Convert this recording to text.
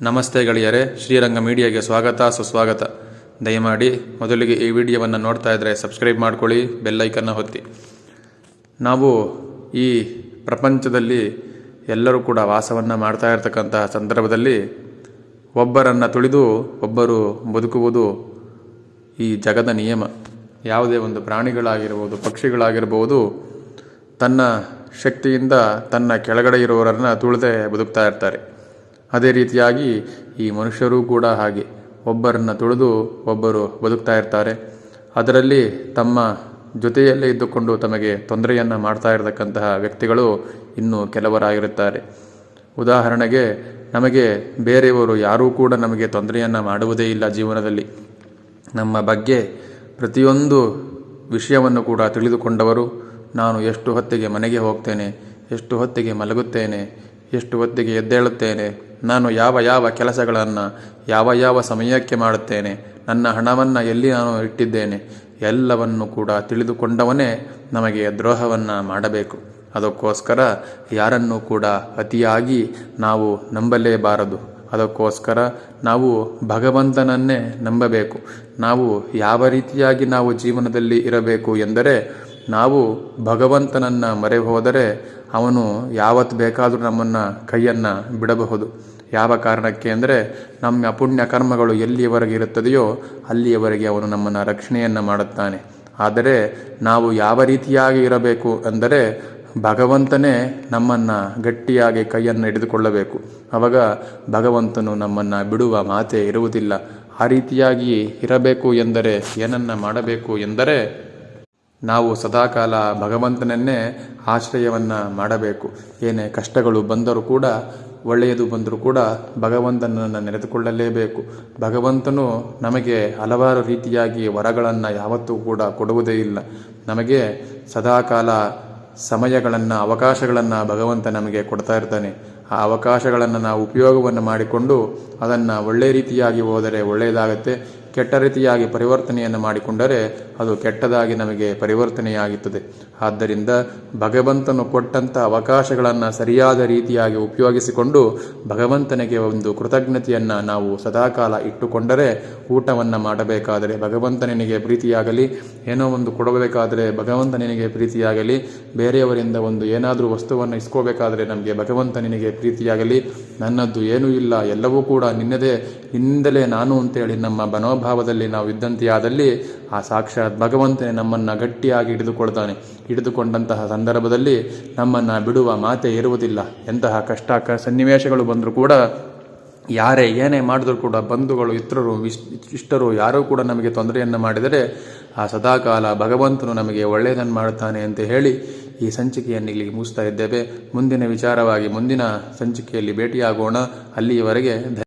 ನಮಸ್ತೆ ಗೆಳೆಯರೆ, ಶ್ರೀರಂಗ ಮೀಡಿಯಾಗೆ ಸ್ವಾಗತ, ಸುಸ್ವಾಗತ. ದಯಮಾಡಿ ಮೊದಲಿಗೆ ಈ ವಿಡಿಯೋವನ್ನು ನೋಡ್ತಾ ಇದ್ದರೆ ಸಬ್ಸ್ಕ್ರೈಬ್ ಮಾಡ್ಕೊಳ್ಳಿ ಬೆಲ್ಲೈಕನ್ನು ಹೊತ್ತಿ ನಾವು ಈ ಪ್ರಪಂಚದಲ್ಲಿ ಎಲ್ಲರೂ ಕೂಡ ವಾಸವನ್ನು ಮಾಡ್ತಾ ಇರತಕ್ಕಂತಹ ಸಂದರ್ಭದಲ್ಲಿ ಒಬ್ಬರನ್ನು ತುಳಿದು ಒಬ್ಬರು ಬದುಕುವುದು ಈ ಜಗದ ನಿಯಮ. ಯಾವುದೇ ಒಂದು ಪ್ರಾಣಿಗಳಾಗಿರ್ಬೋದು, ಪಕ್ಷಿಗಳಾಗಿರ್ಬೋದು, ತನ್ನ ಶಕ್ತಿಯಿಂದ ತನ್ನ ಕೆಳಗಡೆ ಇರುವವರನ್ನು ತುಳಿದೇ ಬದುಕ್ತಾ ಇರ್ತಾರೆ. ಅದೇ ರೀತಿಯಾಗಿ ಈ ಮನುಷ್ಯರೂ ಕೂಡ ಹಾಗೆ ಒಬ್ಬರನ್ನು ತುಳಿದು ಒಬ್ಬರು ಬದುಕ್ತಾ ಇರ್ತಾರೆ. ಅದರಲ್ಲಿ ತಮ್ಮ ಜೊತೆಯಲ್ಲೇ ಇದ್ದುಕೊಂಡು ತಮಗೆ ತೊಂದರೆಯನ್ನು ಮಾಡ್ತಾ ಇರತಕ್ಕಂತಹ ವ್ಯಕ್ತಿಗಳು ಇನ್ನೂ ಕೆಲವರಾಗಿರುತ್ತಾರೆ. ಉದಾಹರಣೆಗೆ, ನಮಗೆ ಬೇರೆಯವರು ಯಾರೂ ಕೂಡ ನಮಗೆ ತೊಂದರೆಯನ್ನು ಮಾಡುವುದೇ ಇಲ್ಲ ಜೀವನದಲ್ಲಿ. ನಮ್ಮ ಬಗ್ಗೆ ಪ್ರತಿಯೊಂದು ವಿಷಯವನ್ನು ಕೂಡ ತಿಳಿದುಕೊಂಡವರು, ನಾನು ಎಷ್ಟು ಹೊತ್ತಿಗೆ ಮನೆಗೆ ಹೋಗ್ತೇನೆ, ಎಷ್ಟು ಹೊತ್ತಿಗೆ ಮಲಗುತ್ತೇನೆ ಎಷ್ಟು ಹೊತ್ತಿಗೆ ಎದ್ದೇಳುತ್ತೇನೆ? ನಾನು ಯಾವ ಯಾವ ಕೆಲಸಗಳನ್ನು, ಯಾವ ಯಾವ ಸಮಯಕ್ಕೆ ಮಾಡುತ್ತೇನೆ? ನನ್ನ ಹಣವನ್ನು ಎಲ್ಲಿ ನಾನು ಇಟ್ಟಿದ್ದೇನೆ? ಎಲ್ಲವನ್ನು ಕೂಡ ತಿಳಿದುಕೊಂಡವನೇ ನಮಗೆ ದ್ರೋಹವನ್ನು ಮಾಡಬೇಕು. ಅದಕ್ಕೋಸ್ಕರ ಯಾರನ್ನೂ ಕೂಡ ಅತಿಯಾಗಿ ನಾವು ನಂಬಲೇಬಾರದು. ಅದಕ್ಕೋಸ್ಕರ ನಾವು ಭಗವಂತನನ್ನೇ ನಂಬಬೇಕು. ನಾವು ಯಾವ ರೀತಿಯಾಗಿ ನಾವು ಜೀವನದಲ್ಲಿ ಇರಬೇಕು ಎಂದರೆ ನಾವು ಭಗವಂತನನ್ನು ಮರೆ ಹೋದರೆ ಅವನು ಯಾವತ್ತು ಬೇಕಾದರೂ ನಮ್ಮನ್ನು ಕೈಯನ್ನು ಬಿಡಬಹುದು. ಯಾವ ಕಾರಣಕ್ಕೆ ಅಂದರೆ ನಮ್ಮ ಅಪುಣ್ಯ ಕರ್ಮಗಳು ಎಲ್ಲಿಯವರೆಗೆ ಇರುತ್ತದೆಯೋ ಅಲ್ಲಿಯವರೆಗೆ ಅವನು ನಮ್ಮನ್ನು ರಕ್ಷಣೆಯನ್ನು ಮಾಡುತ್ತಾನೆ. ಆದರೆ ನಾವು ಯಾವ ರೀತಿಯಾಗಿ ಇರಬೇಕು ಅಂದರೆ ಭಗವಂತನೇ ನಮ್ಮನ್ನು ಗಟ್ಟಿಯಾಗಿ ಕೈಯನ್ನು ಹಿಡಿದುಕೊಳ್ಳಬೇಕು. ಆವಾಗ ಭಗವಂತನು ನಮ್ಮನ್ನು ಬಿಡುವ ಮಾತೇ ಇರುವುದಿಲ್ಲ. ಆ ರೀತಿಯಾಗಿ ಇರಬೇಕು ಎಂದರೆ ಏನನ್ನ ಮಾಡಬೇಕು ಎಂದರೆ ನಾವು ಸದಾಕಾಲ ಭಗವಂತನನ್ನೇ ಆಶ್ರಯವನ್ನು ಮಾಡಬೇಕು. ಏನೇ ಕಷ್ಟಗಳು ಬಂದರೂ ಕೂಡ, ಒಳ್ಳೆಯದು ಬಂದರೂ ಕೂಡ ಭಗವಂತನನ್ನು ನೆನೆದುಕೊಳ್ಳಲೇಬೇಕು. ಭಗವಂತನು ನಮಗೆ ಹಲವಾರು ರೀತಿಯಾಗಿ ವರಗಳನ್ನು ಯಾವತ್ತೂ ಕೂಡ ಕೊಡುವುದೇ ಇಲ್ಲ. ನಮಗೆ ಸದಾಕಾಲ ಸಮಯಗಳನ್ನು, ಅವಕಾಶಗಳನ್ನು ಭಗವಂತ ನಮಗೆ ಕೊಡ್ತಾ ಇರ್ತಾನೆ. ಆ ಅವಕಾಶಗಳನ್ನು ನಾವು ಉಪಯೋಗವನ್ನು ಮಾಡಿಕೊಂಡು ಅದನ್ನು ಒಳ್ಳೆಯ ರೀತಿಯಾಗಿ ಹೋದರೆ ಒಳ್ಳೆಯದಾಗತ್ತೆ. ಕೆಟ್ಟ ರೀತಿಯಾಗಿ ಪರಿವರ್ತನೆಯನ್ನು ಮಾಡಿಕೊಂಡರೆ ಅದು ಕೆಟ್ಟದಾಗಿ ನಮಗೆ ಪರಿವರ್ತನೆಯಾಗುತ್ತದೆ. ಆದ್ದರಿಂದ ಭಗವಂತನು ಕೊಟ್ಟಂಥ ಅವಕಾಶಗಳನ್ನು ಸರಿಯಾದ ರೀತಿಯಾಗಿ ಉಪಯೋಗಿಸಿಕೊಂಡು ಭಗವಂತನಿಗೆ ಒಂದು ಕೃತಜ್ಞತೆಯನ್ನು ನಾವು ಸದಾಕಾಲ ಇಟ್ಟುಕೊಂಡರೆ ಊಟವನ್ನು ಮಾಡಬೇಕಾದರೆ ಭಗವಂತನಿಗೆ ಪ್ರೀತಿಯಾಗಲಿ, ಏನೋ ಒಂದು ಕೊಡಬೇಕಾದರೆ ಭಗವಂತನಿಗೆ ಪ್ರೀತಿಯಾಗಲಿ, ಬೇರೆಯವರಿಂದ ಒಂದು ಏನಾದರೂ ವಸ್ತುವನ್ನು ಇಸ್ಕೋಬೇಕಾದರೆ ನಮಗೆ ಭಗವಂತನಿಗೆ ಪ್ರೀತಿಯಾಗಲಿ. ನನ್ನದ್ದು ಏನೂ ಇಲ್ಲ, ಎಲ್ಲವೂ ಕೂಡ ನಿನ್ನದೇ, ನಿನ್ನಿಂದಲೇ ನಾನು ಅಂತೇಳಿ ನಮ್ಮ ಮನೋಭಾವದಲ್ಲಿ ನಾವು ಇದ್ದಂತೆಯಾದಲ್ಲಿ ಆ ಸಾಕ್ಷಾತ್ ಭಗವಂತನೇ ನಮ್ಮನ್ನು ಗಟ್ಟಿಯಾಗಿ ಹಿಡಿದುಕೊಳ್ತಾನೆ. ಹಿಡಿದುಕೊಂಡಂತಹ ಸಂದರ್ಭದಲ್ಲಿ ನಮ್ಮನ್ನು ಬಿಡುವ ಮಾತೆ ಇರುವುದಿಲ್ಲ. ಎಂತಹ ಕಷ್ಟ ಸನ್ನಿವೇಶಗಳು ಬಂದರೂ ಕೂಡ ಯಾರೇ ಏನೇ ಮಾಡಿದರೂ ಕೂಡ ಬಂಧುಗಳು ಇತರರು ವಿಶ್ ಇಷ್ಟರು ಯಾರೂ ಕೂಡ ನಮಗೆ ತೊಂದರೆಯನ್ನು ಮಾಡಿದರೆ ಆ ಸದಾಕಾಲ ಭಗವಂತನು ನಮಗೆ ಒಳ್ಳೆಯದನ್ನು ಮಾಡುತ್ತಾನೆ ಅಂತ ಹೇಳಿ ಈ ಸಂಚಿಕೆಯನ್ನು ಇಲ್ಲಿ ಮುಗಿಸ್ತಾ ಇದ್ದೇವೆ. ಮುಂದಿನ ವಿಚಾರವಾಗಿ ಮುಂದಿನ ಸಂಚಿಕೆಯಲ್ಲಿ ಭೇಟಿಯಾಗೋಣ. ಅಲ್ಲಿಯವರೆಗೆ